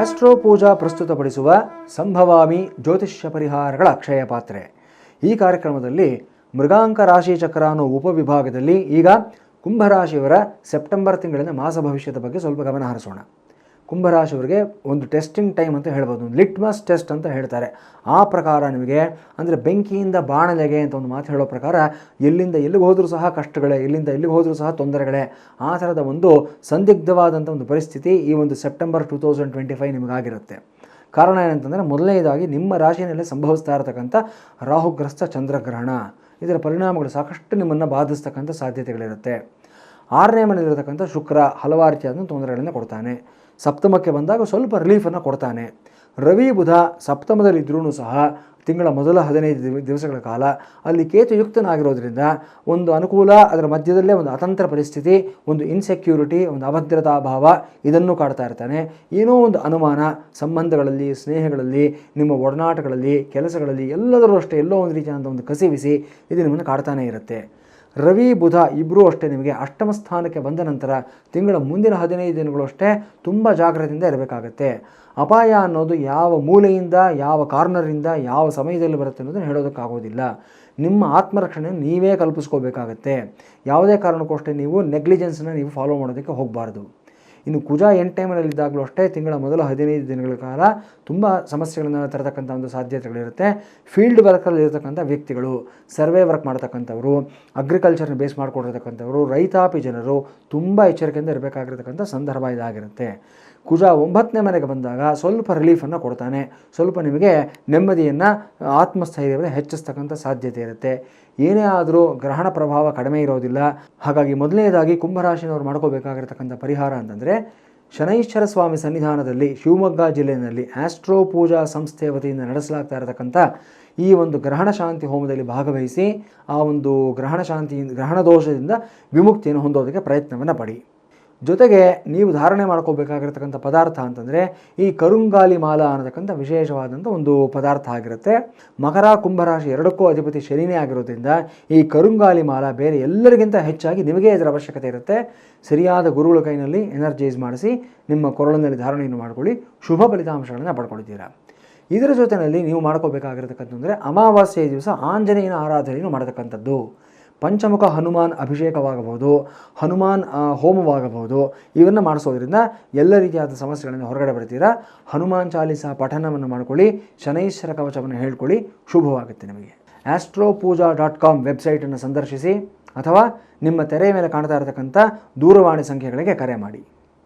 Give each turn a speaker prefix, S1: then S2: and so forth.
S1: Astro ಪೂಜಾ ಪ್ರಸ್ತುತಪಡಿಸುವ ಸಂಭವಾಮಿ ಜ್ಯೋತಿಷ್ಯ ಪರಿಹಾರಗಳ ಅಕ್ಷಯ ಪಾತ್ರೆ. ಈ ಕಾರ್ಯಕ್ರಮದಲ್ಲಿ ಮೃಗಾಂಕ ರಾಶಿ ಚಕ್ರ ಅನ್ನೋ ಉಪವಿಭಾಗದಲ್ಲಿ ಈಗ ಕುಂಭರಾಶಿಯವರ ಸೆಪ್ಟೆಂಬರ್ ತಿಂಗಳಿನ ಮಾಸ ಭವಿಷ್ಯದ ಬಗ್ಗೆ ಸ್ವಲ್ಪ ಗಮನ ಹರಿಸೋಣ. ಕುಂಭರಾಶಿಯವರಿಗೆ ಒಂದು ಟೆಸ್ಟಿಂಗ್ ಟೈಮ್ ಅಂತ ಹೇಳ್ಬೋದು, ಒಂದು ಲಿಟ್ಮಸ್ ಟೆಸ್ಟ್ ಅಂತ ಹೇಳ್ತಾರೆ. ಆ ಪ್ರಕಾರ ನಿಮಗೆ, ಅಂದರೆ ಬೆಂಕಿಯಿಂದ ಬಾಣಲೆಗೆ ಅಂತ ಒಂದು ಮಾತು ಹೇಳೋ ಪ್ರಕಾರ, ಎಲ್ಲಿಂದ ಎಲ್ಲಿಗೆ ಹೋದರೂ ಸಹ ಕಷ್ಟಗಳೇ, ಎಲ್ಲಿಂದ ಎಲ್ಲಿಗೆ ಹೋದರೂ ಸಹ ತೊಂದರೆಗಳೇ. ಆ ಥರದ ಒಂದು ಸಂದಿಗ್ಧವಾದಂಥ ಒಂದು ಪರಿಸ್ಥಿತಿ ಈ ಒಂದು September two thousand twenty five ನಿಮಗಾಗಿರುತ್ತೆ. ಕಾರಣ ಏನಂತಂದರೆ, ಮೊದಲನೇದಾಗಿ ನಿಮ್ಮ ರಾಶಿಯಲ್ಲೇ ಸಂಭವಿಸ್ತಾ ಇರತಕ್ಕಂಥ ರಾಹುಗ್ರಸ್ತ ಚಂದ್ರಗ್ರಹಣ. ಇದರ ಪರಿಣಾಮಗಳು ಸಾಕಷ್ಟು ನಿಮ್ಮನ್ನು ಬಾಧಿಸ್ತಕ್ಕಂಥ ಸಾಧ್ಯತೆಗಳಿರುತ್ತೆ. ಆರನೇ ಮನೆಯಲ್ಲಿರತಕ್ಕಂಥ ಶುಕ್ರ ಹಲವಾರು ರೀತಿಯಾದ ತೊಂದರೆಗಳನ್ನು ಕೊಡ್ತಾನೆ. ಸಪ್ತಮಕ್ಕೆ ಬಂದಾಗ ಸ್ವಲ್ಪ ರಿಲೀಫನ್ನು ಕೊಡ್ತಾನೆ. ರವಿ, ಬುಧ ಸಪ್ತಮದಲ್ಲಿದ್ದರೂ ಸಹ ತಿಂಗಳ ಮೊದಲ ಹದಿನೈದು ದಿವ, ದಿವಸಗಳ ಕಾಲ ಅಲ್ಲಿ ಕೇತುಯುಕ್ತನಾಗಿರೋದ್ರಿಂದ ಒಂದು ಅನುಕೂಲ, ಅದರ ಮಧ್ಯದಲ್ಲೇ ಒಂದು ಅತಂತ್ರ ಪರಿಸ್ಥಿತಿ, ಒಂದು ಇನ್ಸೆಕ್ಯೂರಿಟಿ ಒಂದು ಅಭದ್ರತಾ ಭಾವ ಇದನ್ನು ಕಾಡ್ತಾ ಇರ್ತಾನೆ. ಏನೋ ಒಂದು ಅನುಮಾನ, ಸಂಬಂಧಗಳಲ್ಲಿ, ಸ್ನೇಹಗಳಲ್ಲಿ, ನಿಮ್ಮ ಒಡನಾಟಗಳಲ್ಲಿ, ಕೆಲಸಗಳಲ್ಲಿ ಎಲ್ಲದರೂ ಅಷ್ಟೇ ಎಲ್ಲೋ ಒಂದು ರೀತಿಯಾದಂಥ ಒಂದು ಕಸಿವಿಸಿ ಇದು ನಿಮ್ಮನ್ನು ಕಾಡ್ತಾನೇ ಇರುತ್ತೆ. ರವಿ, ಬುಧ ಇಬ್ಬರೂ ಅಷ್ಟೇ ನಿಮಗೆ ಅಷ್ಟಮ ಸ್ಥಾನಕ್ಕೆ ಬಂದ ನಂತರ ತಿಂಗಳ ಮುಂದಿನ ಹದಿನೈದು ದಿನಗಳು ಅಷ್ಟೇ ತುಂಬ ಜಾಗ್ರತೆಯಿಂದ ಇರಬೇಕಾಗತ್ತೆ. ಅಪಾಯ ಅನ್ನೋದು ಯಾವ ಮೂಲೆಯಿಂದ, ಯಾವ ಕಾರ್ನರಿಂದ, ಯಾವ ಸಮಯದಲ್ಲಿ ಬರುತ್ತೆ ಅನ್ನೋದನ್ನು ಹೇಳೋದಕ್ಕಾಗೋದಿಲ್ಲ. ನಿಮ್ಮ ಆತ್ಮರಕ್ಷಣೆ ನೀವೇ ಕಲ್ಪಿಸ್ಕೋಬೇಕಾಗತ್ತೆ. ಯಾವುದೇ ಕಾರಣಕ್ಕೂ ಅಷ್ಟೇ ನೀವು ನೆಗ್ಲಿಜೆನ್ಸನ್ನ ನೀವು ಫಾಲೋ ಮಾಡೋದಕ್ಕೆ ಹೋಗಬಾರ್ದು. ಇನ್ನು ಕುಜ ಎಂಟನೇ ಟೈಮಲ್ಲಿದ್ದಾಗಲೂ ಅಷ್ಟೇ ತಿಂಗಳ ಮೊದಲ ಹದಿನೈದು ದಿನಗಳ ಕಾಲ ತುಂಬ ಸಮಸ್ಯೆಗಳನ್ನು ತರತಕ್ಕಂಥ ಒಂದು ಸಾಧ್ಯತೆಗಳಿರುತ್ತೆ. ಫೀಲ್ಡ್ ವರ್ಕಲ್ಲಿ ಇರತಕ್ಕಂಥ ವ್ಯಕ್ತಿಗಳು ಸರ್ವೆ ವರ್ಕ್ ಮಾಡ್ತಕ್ಕಂಥವ್ರು ಅಗ್ರಿಕಲ್ಚರ್ನ ಬೇಸ್ ಮಾಡಿಕೊಂಡಿರ್ತಕ್ಕಂಥವ್ರು, ರೈತಾಪಿ ಜನರು ತುಂಬ ಎಚ್ಚರಿಕೆಯಿಂದ ಇರಬೇಕಾಗಿರ್ತಕ್ಕಂಥ ಸಂದರ್ಭ ಇದಾಗಿರುತ್ತೆ. ಕುಜ ಒಂಬತ್ತನೇ ಮನೆಗೆ ಬಂದಾಗ ಸ್ವಲ್ಪ ರಿಲೀಫನ್ನು ಕೊಡ್ತಾನೆ. ಸ್ವಲ್ಪ ನಿಮಗೆ ನೆಮ್ಮದಿಯನ್ನು, ಆತ್ಮಸ್ಥೈರ್ಯವನ್ನು ಹೆಚ್ಚಿಸ್ತಕ್ಕಂಥ ಸಾಧ್ಯತೆ ಇರುತ್ತೆ. ಏನೇ ಆದರೂ ಗ್ರಹಣ ಪ್ರಭಾವ ಕಡಿಮೆ ಇರೋದಿಲ್ಲ. ಹಾಗಾಗಿ ಮೊದಲನೇದಾಗಿ ಕುಂಭರಾಶಿನವರು ಮಾಡ್ಕೋಬೇಕಾಗಿರ್ತಕ್ಕಂಥ ಪರಿಹಾರ ಅಂತಂದರೆ ಶನೈಶ್ವರ ಸ್ವಾಮಿ ಸನ್ನಿಧಾನದಲ್ಲಿ ಶಿವಮೊಗ್ಗ ಜಿಲ್ಲೆಯಲ್ಲಿ ಆಸ್ಟ್ರೋ ಪೂಜಾ ಸಂಸ್ಥೆ ವತಿಯಿಂದ ನಡೆಸಲಾಗ್ತಾ ಇರತಕ್ಕಂಥ ಈ ಒಂದು ಗ್ರಹಣ ಶಾಂತಿ ಹೋಮದಲ್ಲಿ ಭಾಗವಹಿಸಿ, ಆ ಒಂದು ಗ್ರಹಣ ಶಾಂತಿ, ಗ್ರಹಣ ದೋಷದಿಂದ ವಿಮುಕ್ತಿಯನ್ನು ಹೊಂದೋದಕ್ಕೆ ಪ್ರಯತ್ನವನ್ನು ಪಡಿ. ಜೊತೆಗೆ ನೀವು ಧಾರಣೆ ಮಾಡ್ಕೋಬೇಕಾಗಿರ್ತಕ್ಕಂಥ ಪದಾರ್ಥ ಅಂತಂದರೆ ಈ ಕರುಂಗಾಲಿ ಮಾಲ ಅನ್ನತಕ್ಕಂಥ ವಿಶೇಷವಾದಂಥ ಒಂದು ಪದಾರ್ಥ ಆಗಿರುತ್ತೆ. ಮಕರ, ಕುಂಭರಾಶಿ ಎರಡಕ್ಕೂ ಅಧಿಪತಿ ಶನಿನೇ ಆಗಿರೋದ್ರಿಂದ ಈ ಕರುಂಗಾಲಿ ಮಾಲ ಬೇರೆ ಎಲ್ಲರಿಗಿಂತ ಹೆಚ್ಚಾಗಿ ನಿಮಗೆ ಇದರ ಅವಶ್ಯಕತೆ ಇರುತ್ತೆ. ಸರಿಯಾದ ಗುರುಗಳ ಕೈನಲ್ಲಿ ಎನರ್ಜೈಸ್ ಮಾಡಿಸಿ ನಿಮ್ಮ ಕೊರಳಿನಲ್ಲಿ ಧಾರಣೆಯನ್ನು ಮಾಡ್ಕೊಳ್ಳಿ. ಶುಭ ಫಲಿತಾಂಶಗಳನ್ನು ಪಡ್ಕೊಳ್ತೀರಾ. ಇದರ ಜೊತೆಯಲ್ಲಿ ನೀವು ಮಾಡ್ಕೋಬೇಕಾಗಿರ್ತಕ್ಕಂಥದ್ದು ಅಮಾವಾಸ್ಯೆಯ ದಿವಸ ಆಂಜನೇಯನ ಆರಾಧನೆಯನ್ನು ಮಾಡತಕ್ಕಂಥದ್ದು. ಪಂಚಮುಖ ಹನುಮಾನ್ ಅಭಿಷೇಕವಾಗಬಹುದು, ಹನುಮಾನ್ ಹೋಮವಾಗಬಹುದು. ಇವನ್ನು ಮಾಡಿಸೋದ್ರಿಂದ ಎಲ್ಲ ರೀತಿಯಾದ ಸಮಸ್ಯೆಗಳನ್ನು ಹೊರಗಡೆ ಬರ್ತೀರಾ? ಹನುಮಾನ್ ಚಾಲಿಸ ಪಠನವನ್ನು ಮಾಡ್ಕೊಳ್ಳಿ, ಶನೈಶ್ವರ ಕವಚವನ್ನು ಹೇಳ್ಕೊಳ್ಳಿ, ಶುಭವಾಗುತ್ತೆ ನಿಮಗೆ. ಆಸ್ಟ್ರೋ ಪೂಜಾ ಡಾಟ್ ಕಾಮ್ ವೆಬ್ಸೈಟನ್ನು ಸಂದರ್ಶಿಸಿ, ಅಥವಾ ನಿಮ್ಮ ತೆರೆಯ ಮೇಲೆ ಕಾಣ್ತಾ ಇರತಕ್ಕಂಥ ದೂರವಾಣಿ ಸಂಖ್ಯೆಗಳಿಗೆ ಕರೆ ಮಾಡಿ.